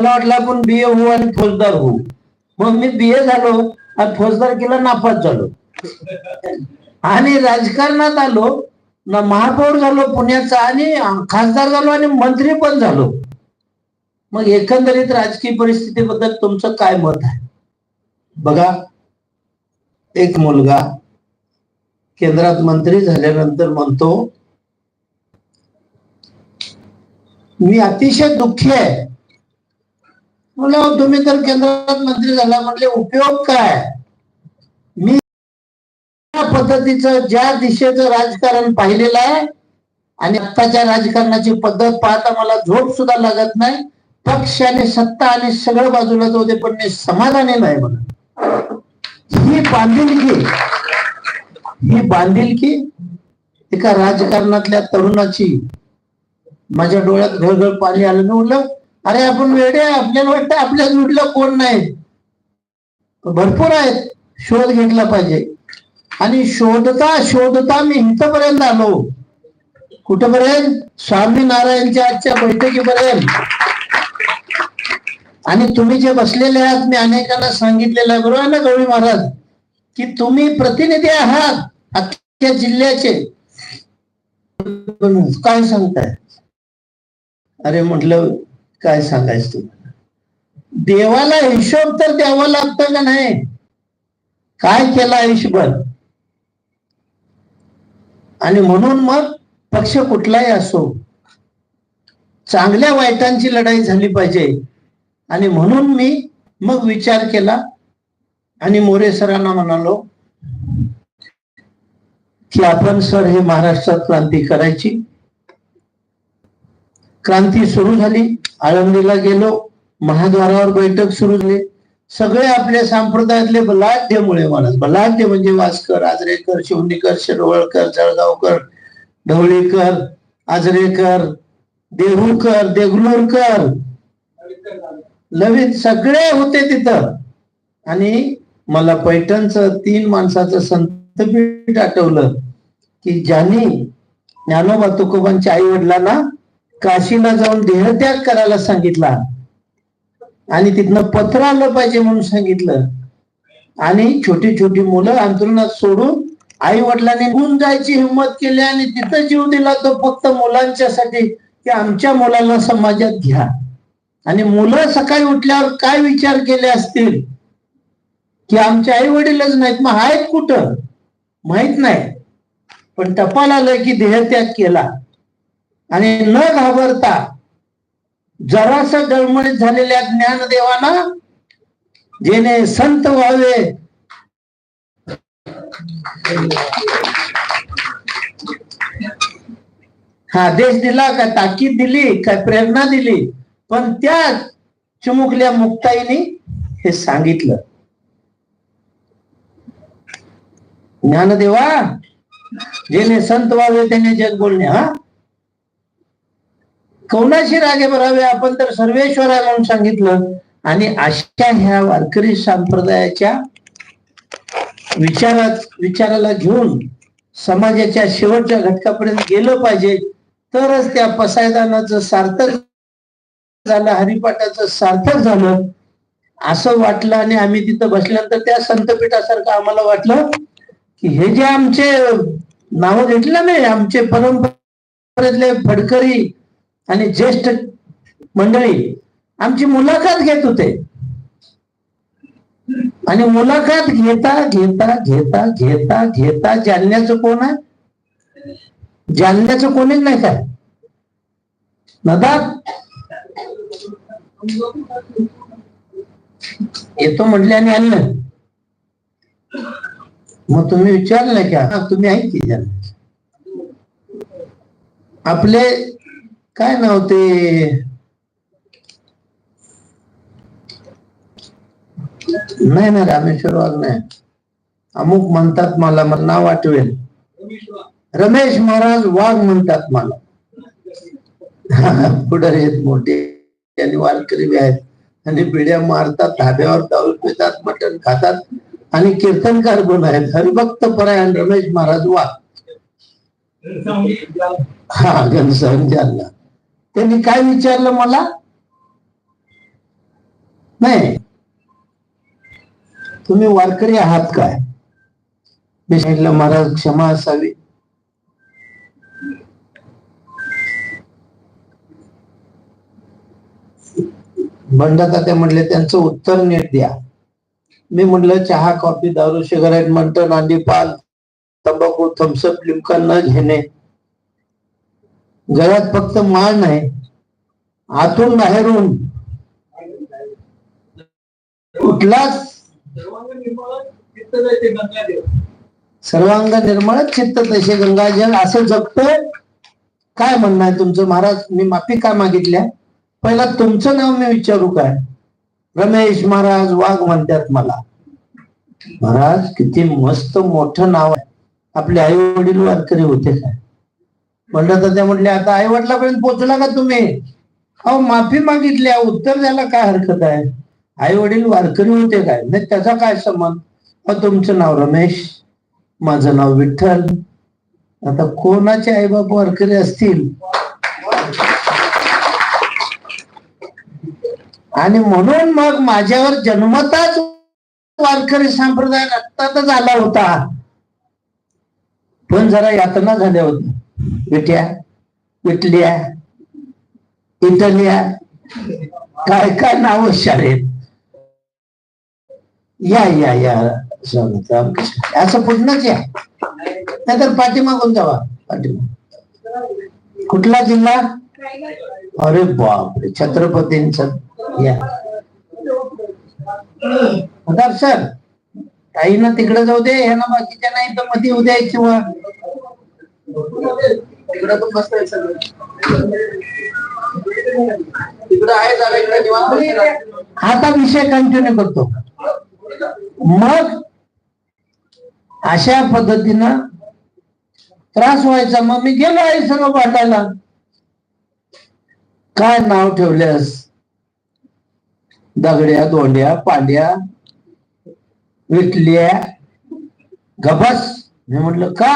मला वाटलं आपण बी ए होऊ आणि फौजदार होऊ. मग मी बी ए झालो आणि फौजदार केला नापास झालो. आणि राजकारणात आलो ना महापौर झालो पुण्याचा आणि खासदार झालो आणि मंत्री पण झालो. मग एकंदरीत राजकीय परिस्थितीबद्दल तुमचं काय मत आहे? बघा एक मुलगा केंद्रात मंत्री झाल्यानंतर म्हणतो मी अतिशय दुःखी आहे. म्हणलं तुम्ही तर केंद्रात मंत्री झाला. म्हटले उपयोग काय? मी पद्धतीचं ज्या दिशेचं राजकारण पाहिलेलं आहे आणि आत्ताच्या राजकारणाची पद्धत पाहता मला झोप सुद्धा लागत नाही. पक्ष आणि सत्ता आणि सगळं बाजूला जाऊ दे पण मी समाधानी नाही म्हणून. ही बांधिलकी ही बांधिलकी एका राजकारणातल्या तरुणाची. माझ्या डोळ्यात घळघळ पाणी आलं. मी म्हणलं अरे आपण वेडे आपल्याला वाटतं आपल्या जोडीला कोण नाही. भरपूर आहेत. शोध घेतला पाहिजे. आणि शोधता शोधता मी इथपर्यंत आलो. कुठपर्यंत? स्वामीनारायणच्या आजच्या बैठकीपर्यंत. आणि तुम्ही जे बसलेले आहात मी अनेकांना सांगितलेलं आहे. बरोबर आहे ना गवळी महाराज? की तुम्ही प्रतिनिधी आहात अख्ख्या जिल्ह्याचे. काय सांगताय? अरे म्हटलं काय सांगायचं तुम्हाला? देवाला हिशोब तर द्यावा लागतं का नाही? काय केला आयुष्यभर आणि म्हणून मग पक्ष कुठलाही असो चांगल्या वाईटांची लढाई झाली पाहिजे. आणि म्हणून मी मग विचार केला आणि मोरे सरांना म्हणालो की आपण सर हे महाराष्ट्रात क्रांती करायची. क्रांती सुरू झाली आळंदीला गेलो महाद्वारावर बैठक सुरू झाली. सगळे आपल्या संप्रदायातले बलाढ्यमुळे म्हणत बलाढ्य म्हणजे वासकर आजरेकर शिवणीकर शिरवळकर जळगावकर ढवळीकर आजरेकर देहूकर देगलूरकर. लवित सगळे होते तिथं. आणि मला पैठणचं तीन माणसाचं संतपीठ आठवलं की ज्यांनी ज्ञानोबा तुकोबांच्या आई वडिलांना काशीला जाऊन देहत्याग करायला सांगितला. आणि तिथनं पत्र आलं पाहिजे म्हणून सांगितलं. आणि छोटी छोटी मुलं अंतरुणात सोडून आई वडिलांनी निघून जायची हिंमत केली आणि तिथं जीव दिला तो फक्त मुलांच्यासाठी की आमच्या मुलाला समाजात घ्या. आणि मुलं सकाळी उठल्यावर काय विचार केले असतील? की आमचे आई वडीलच नाहीत. मग आहेत कुठं? माहीत नाही. पण टपाल आलं की देहत्याग केला. आणि न घाबरता जरास डळमळीत झालेल्या ज्ञानदेवांना जेने संत व्हावे. हा आदेश दिला का? ताकीद दिली काय प्रेरणा दिली. पण त्या चिमुकल्या मुक्ताईने हे सांगितलं. ज्ञानदेवा जेने संत व्हावे त्याने जग बोलणे हा? कोणाशी रागे भरावे आपण तर सर्वेश्वराला म्हणून सांगितलं. आणि अशा ह्या वारकरी संप्रदायाच्या विचारात विचाराला घेऊन समाजाच्या शेवटच्या घटकापर्यंत गेलं पाहिजे. तरच त्या पसायदानाचं सार्थक झालं हरिपाठाचं सार्थक झालं. असं वाटलं आणि आम्ही तिथं बसल्यानंतर त्या संतपीठासारखं आम्हाला वाटलं की हे जे आमचे नाव घेतलं नाही आमचे परंपरेतले फडकरी आणि ज्येष्ठ मंडळी आमची मुलाखत घेत होते. आणि मुलाखत घेता घेता घेता घेता घेता जालन्याचं कोण आहे? जालन्याचं कोणीच नाही काय? नदाब येतो म्हटले आणि आणलं. मग तुम्ही विचारलं का तुम्ही आहे की जालन्याचे. आपले काय नाव ते? नाही ना रामेश्वर वाघ नाही. अमुक म्हणतात मला मला नाव आठवेल. रमेश महाराज वाघ म्हणतात मला. पुढे आहेत मोठे त्यांनी वारकरी आहेत. आणि पिढ्या मारतात धाब्यावर दारू पितात मटण खातात आणि कीर्तनकार पण आहेत. हरिभक्त परायण रमेश महाराज वाघ. हा घनसावंग जालना त्यांनी काय विचारलं मला? नाही. तुम्ही वारकरी आहात काय? मी सांगितलं महाराज क्षमा असावी. बंडाता ते म्हणले त्यांचं उत्तर नीट द्या. मी म्हटलं चहा कॉफी दारू सिगारेट मंटन नांदी पाल तंबाखू थम्सअप लिमका न घेणे. गळ्यात फक्त माळ नाही आतून बाहेरून कुठलाच सर्वांग निर्मळ चित्त तसे. गंगाजल असं जगतोय काय म्हणणं आहे तुमचं? महाराज मी माफी का मागितल्या? पहिला तुमचं नाव मी विचारू काय? रमेश महाराज वाघ म्हणतात मला. महाराज किती मस्त मोठं नाव आहे. आपले आई वडील वारकरी होते काय? म्हणलं तर ते म्हटले आता आई वडिलापर्यंत पोहोचला का तुम्ही? अहो माफी मागितली उत्तर द्यायला काय हरकत आहे? आई वडील वारकरी होते काय? नाही त्याचा काय संबंध? अहो, तुमचं नाव रमेश माझं नाव विठ्ठल. आता कोणाचे आई बाप वारकरी असतील? आणि म्हणून मग माझ्यावर जन्मताच वारकरी संप्रदाय आत्ताच आला होता. पण जरा यातना झाल्या होत्या. विट्या विटल्या इटल्या काय काय नाव शाळेत? या या या. स्वागत असं पुढनच या. नाहीतर पाठीमागून जावा. पाठीमाग कुठला जिल्हा? अरे बापरे छत्रपतींचा. या. सर काही ना तिकडे जाऊ दे यांना बाकीच्या नाही तर मध्ये उद्या किंवा तिकडे पण बसताय तिकडे आहे जागा इकडे निवांत आता विषय कंटिन्यू करतो. मग अशा पद्धतीनं त्रास व्हायचा. मग मी गेलो आहे सगळं वाटायला काय नाव ठेवल्यास? दगड्या दोंड्या पांड्या विटल्या. गबस मी म्हटलं का?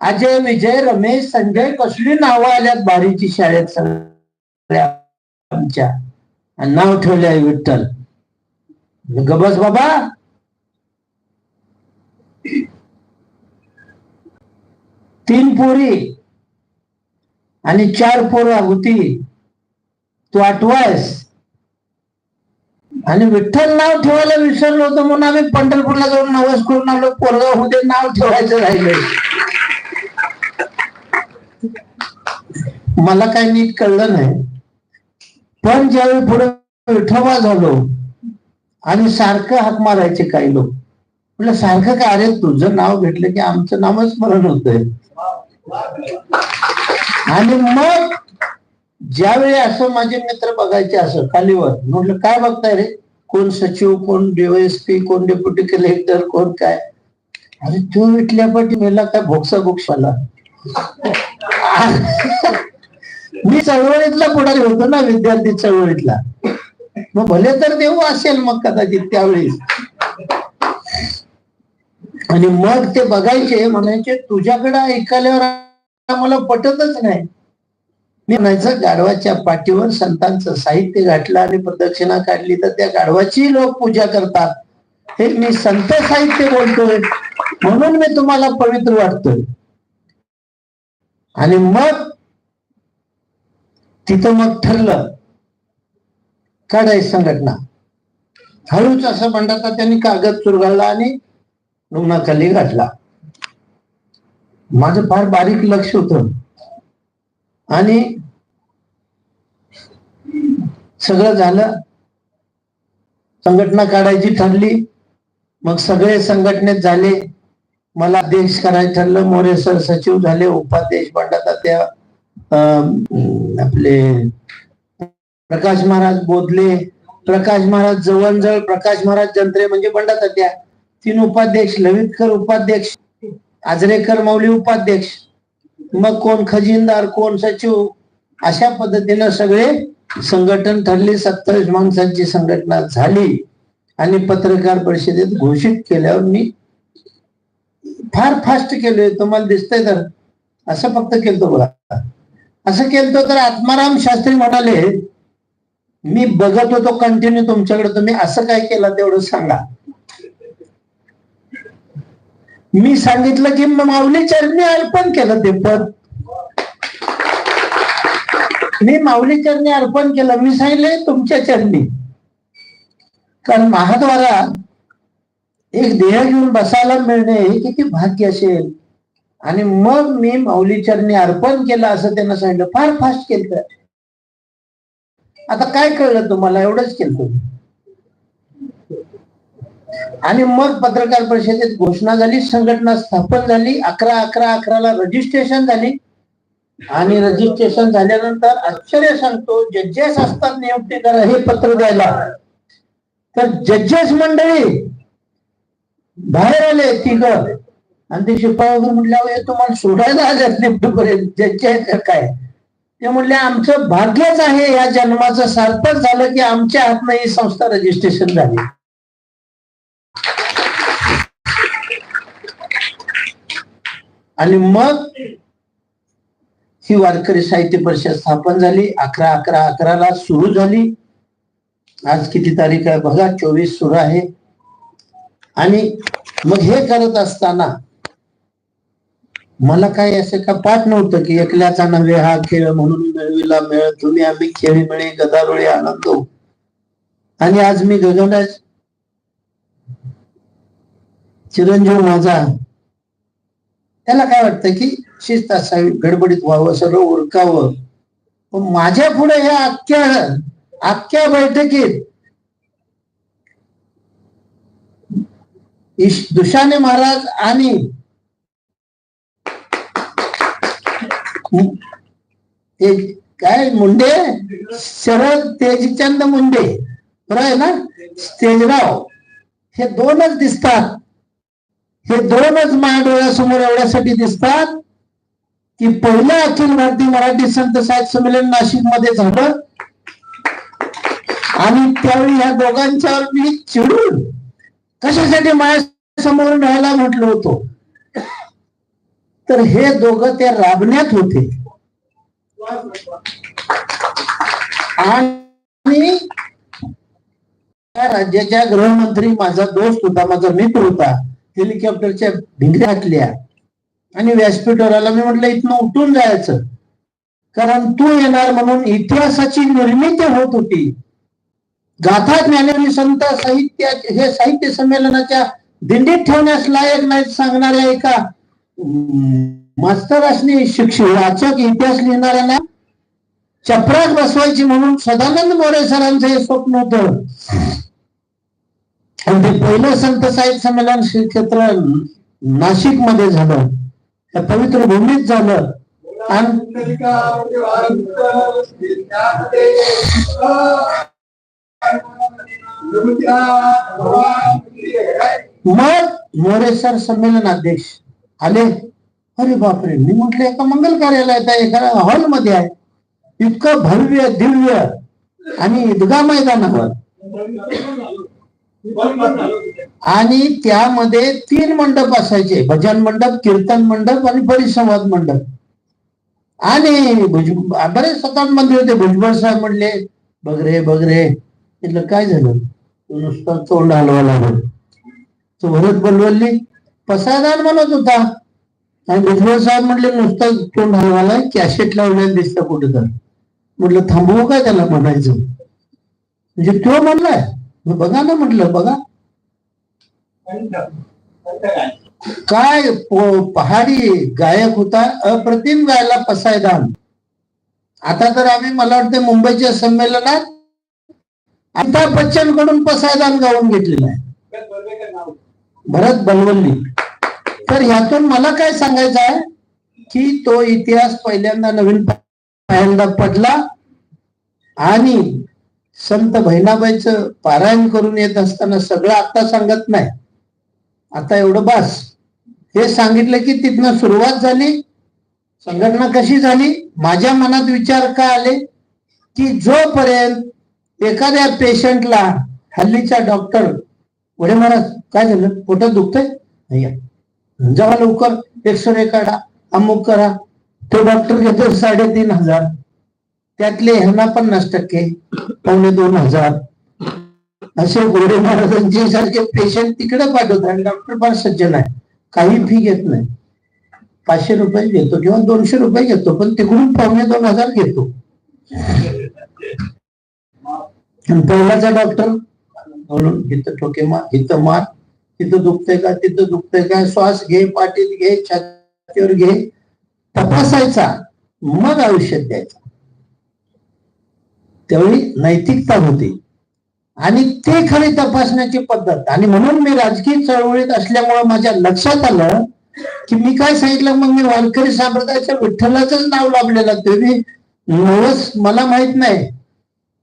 अजय विजय रमेश संजय कसली नावं आल्यात बारीची शाळेत सगळ्या आमच्या. नाव ठेवले आहे विठ्ठल. गबस बाबा. तीन पोरी आणि चार पोरं होती तू आठवायस. आणि विठ्ठल नाव ठेवायला विसरलो होतो म्हणून आम्ही पंढरपूरला जाऊन नवस करून आलो. पोरगा होते नाव ठेवायचं राहिले मला काही नीट कळलं नाही. पण ज्यावेळी पुढे विठोबा झालो आणि सारखं हाक मारायचे काही लोक म्हटलं सारखं काय अरे तुझं नाव घेतलं की आमचं नावच स्मरण होतंय. आणि मग ज्यावेळी असं माझे मित्र बघायचे असं खालीवर म्हटलं काय बघताय रे? कोण सचिव कोण डीवायएसपी कोण डेप्युटी कलेक्टर कोण काय? अरे तू विटल्या पण मेला काय भोक्सा भोक्षाला मी चळवळीतला पुढारी होतो ना विद्यार्थी चळवळीतला. मग भले तर देऊ असेल मग कदाचित त्यावेळी आणि मग ते बघायचे म्हणायचे तुझ्याकडे ऐकल्यावर मला पटतच नाही. मी म्हणायचं गाढवाच्या पाठीवर संतांचं साहित्य घातलं आणि प्रदक्षिणा काढली तर त्या गाढवाची लोक पूजा करतात. हे मी संत साहित्य बोलतोय म्हणून मी तुम्हाला पवित्र वाटतोय. आणि मग तिथं मग ठरलं. काढायची संघटना. हळूच असं म्हणतात त्यांनी कागद चुरगाळला आणि रुग्णाखाली गाठला. माझं फार बारीक लक्ष होतं. आणि सगळं झालं. संघटना काढायची ठरली. मग सगळे संघटनेत झाले. मला अध्यक्ष करायचं ठरलं. मोरे सर सचिव झाले. उपाध्यक्ष पंडित त्या आपले प्रकाश महाराज बोधले. प्रकाश महाराज जवळजवळ प्रकाश महाराज जंत्रे म्हणजे बंडत त्या तीन उपाध्यक्ष लवितकर उपाध्यक्ष आजरेकर मौली उपाध्यक्ष. मग कोण खजिनदार कोण सचिव? अशा पद्धतीनं सगळे संघटन ठरली. सत्तावीस माणसांची संघटना झाली आणि पत्रकार परिषदेत घोषित केल्यावर मी फार फास्ट केलोय. तुम्हाला दिसतंय तर. असं फक्त केलं बघा. असं केलं तर आत्माराम शास्त्री म्हणाले मी बघत होतो कंटिन्यू तुमच्याकडे तुम्ही असं काय केलं तेवढं सांगा. मी सांगितलं की माऊली चरणी अर्पण केलं ते पद. मी माऊली चरणी अर्पण केलं. मी सांगितले तुमच्या चरणी. कारण महाद्वारा एक देह घेऊन बसायला मिळणे हे किती भाग्य असेल. आणि मग मी माऊली चरणी अर्पण केलं असं त्यांना सांगितलं. फार फास्ट केलं आता काय कळलं तुम्हाला? एवढंच केलं आणि मग पत्रकार परिषदेत घोषणा झाली संघटना स्थापन झाली अकरा अकरा अकराला रजिस्ट्रेशन झाली. आणि रजिस्ट्रेशन झाल्यानंतर आश्चर्य सांगतो जजेस असतात नियुक्ती करा हे पत्र द्यायला. तर जजेस मंडळी बाहेर आले तिघ. आणि ते शिपाई वगैरे तुम्हाला सोडायला आल्यात निपटूपर्यंत जज आहेत काय? ते म्हणले आमचं भाग्यच आहे या जन्माचं. सार्थक झालं की आमच्या हातनं ही संस्था रजिस्ट्रेशन झाली. आणि मग ही वारकरी साहित्य परिषद स्थापन झाली. अकरा अकरा अकराला सुरू झाली. आज किती तारीख आहे? बघा चोवीस सुरू आहे. आणि मग हे करत असताना मला काय असं का पाठ नव्हतं की एकल्याचा नव्हे हा खेळ म्हणून मिळविला मिळत तुम्ही आम्ही खेळी मिळे गदारोळी आनंदो आणि आज मी गगनराज चिरंजीव माझा त्याला काय वाटतं की शिस्त असावी गडबडीत व्हावं सर्व ओळखावं पण माझ्या पुढे ह्या अख्ख्या अख्ख्या बैठकीत दुषाने दुशाने महाराज आणि ते काय मुंडे? शरद तेजचंद मुंडे. बरोबर आहे ना? तेजराव. हे दोनच दिसतात. हे दोनच माझ्या डोळ्यासमोर एवढ्यासाठी दिसतात की पहिलं अखिल भारतीय मराठी संत साहित्य संमेलन नाशिकमध्ये झालं. आणि त्यावेळी ह्या दोघांच्यावर मी चिडून कशासाठी माझ्यासमोर राहायला म्हटलं होतो? तर हे दोघं त्या राबण्यात होते. आणि त्या राज्याच्या गृहमंत्री माझा दोस्त होता माझा मित्र होता हेलिकॉप्टरच्या भिंगऱ्या घातल्या. आणि व्यासपीठावर मी म्हटलं इथनं उठून जायचं. कारण तू येणार म्हणून इतिहासाची निर्मिती होत होती. गाथा ज्ञानेरी संत साहित्य हे साहित्य संमेलनाच्या दिंडीत ठेवण्यास लायक नाहीत सांगणाऱ्या एका मास्तर असणे शिक्षक वाचक इतिहास लिहिणाऱ्यांना चपराक बसवायची म्हणून सदानंद मोरे सरांचं हे स्वप्न होत. आणि ते पहिलं संत साहित्य संमेलन श्री क्षेत्र नाशिकमध्ये झालं. त्या पवित्र भूमीत झालं. मग मोरे सर संमेलन अध्यक्ष आले? अरे बापरे मी म्हटलं एका मंगल कार्यालयात आहे एका हॉलमध्ये आहे. इतकं भव्य दिव्य आणि ईदगा मैदानावर. आणि त्यामध्ये तीन मंडप असायचे भजन मंडप कीर्तन मंडप आणि परिसंवाद मंडप. आणि भुज बरेच स्वतः मंदिर होते भुजबळ साहेब म्हणले बगरे बगरे म्हटलं काय झालं? तू नुसतं तोंड हलवा लागल. तू भरत बोलवली पसायदान म्हणत होता. आणि भुजबळ साहेब म्हटले नुसतं तोंड हलवाला कॅसेट लावलेलं दिसतं कुठे तर म्हटलं थांबवू काय त्याला म्हणायचं? म्हणजे तो म्हणलाय. बघा ना म्हटलं बघा. काय पहाडी गायक होता अप्रतिम गायला पसायदान. आता तर आम्ही मला वाटतं मुंबईच्या संमेलनात अमिताभ बच्चनकडून पसायदान गाऊन घेतलेलं आहे. भरत बनवली. तर ह्यातून मला काय सांगायचं आहे? की तो इतिहास पहिल्यांदा नवीन पहिल्यांदा पडला आणि संत बहिणाबाईच पारायण करून येत असताना सगळं आता सांगत नाही. आता एवढं बास. हे सांगितलं की तिथनं सुरुवात झाली. संघटना कशी झाली? माझ्या मनात विचार का आले? की जोपर्यंत एखाद्या पेशंटला हल्लीचा डॉक्टर वडे महाराज काय झालं? पोटात दुखतंय? नाही. आहे. लवकर एक्सरे काढा अमुक करा. तो डॉक्टर घेतो साडेतीन हजार. त्यातले ह्यांना पन्नास टक्के पावणे दोन हजार. असे गोडे महाराजांचे सारखे पेशंट तिकडे पाठवतात डॉक्टर फार सज्जन आहे. काही फी घेत नाही. पाचशे रुपये घेतो किंवा दोनशे रुपये घेतो पण तिकडून पावणे दोन हजार घेतो. पहिलाचा डॉक्टर म्हणून इथं ठोके मार इथं मार. तिथं दुखतंय का? तिथं दुखतंय का? श्वास घे पाठीत घे छातीवर घे. तपासायचा. मग आयुष्यात द्यायचा. त्यावेळी नैतिकता होती. आणि ते खरी तपासण्याची पद्धत. आणि म्हणून मी राजकीय चळवळीत असल्यामुळे माझ्या लक्षात आलं की मी काय सांगितलं? मग मी वारकरी संप्रदायाच्या विठ्ठलाच नाव लाभलेलं. तुम्ही मी नवस मला माहीत नाही.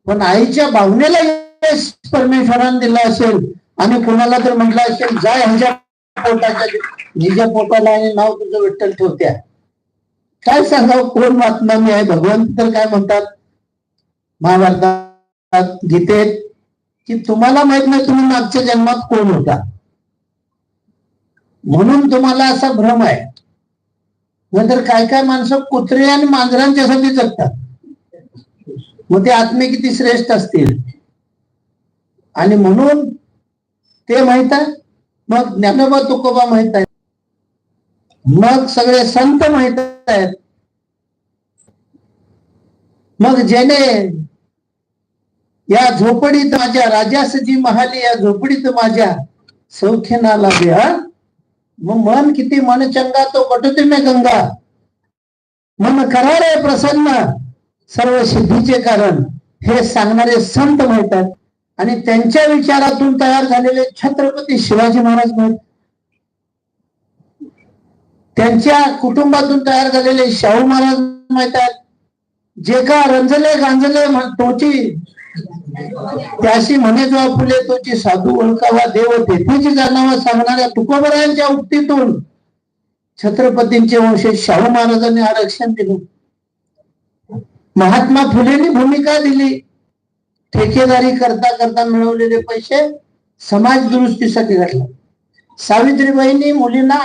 पण आईच्या भावनेला परमेश्वरान दिला असेल. आणि कोणाला तर म्हटलं असेल जा ह्याच्या पोटाच्या निजा पोटाला आणि नाव तुझं विठ्ठल ठेवत्या. काय सांगावं? कोण मी आहे? भगवंत तर काय म्हणतात? महाभारतात गीतेत की तुम्हाला माहीत नाही तुम्ही मागच्या जन्मात कोण होता. म्हणून तुम्हाला असा भ्रम आहे. नंतर काय काय माणसं कुत्रे आणि मांजरांच्यासाठी जगतात. मग ते आत्मे किती श्रेष्ठ असतील? आणि म्हणून ते माहीत आहे? मग ज्ञानोबा तुकोबा माहीत आहे. मग सगळे संत माहीत आहेत. मग जेणे या झोपडीत माझ्या राजासजी महाली या झोपडीत माझ्या सौख्यनाला द्या मग मन किती मन चंगा तो पटते में गंगा. मन करा रे प्रसन्न सर्व सिद्धीचे कारण. हे सांगणारे संत म्हणतात आणि त्यांच्या विचारातून तयार झालेले छत्रपती शिवाजी महाराज माहीत त्यांच्या कुटुंबातून तयार झालेले शाहू महाराज माहीत आहेत जे का रंजले गांजले तोची त्याशी म्हणे जो फुले तोची साधू ओळखावा देव तेथेची जाणावा सांगणाऱ्या तुकोबरायांच्या उक्तीतून छत्रपतींचे वंश शाहू महाराजांनी आरक्षण दिलं. महात्मा फुलेंनी भूमिका दिली. ठेकेदारी करता करता मिळवलेले पैसे समाज दुरुस्तीसाठी घातले. सावित्रीबाईंनी मुलींना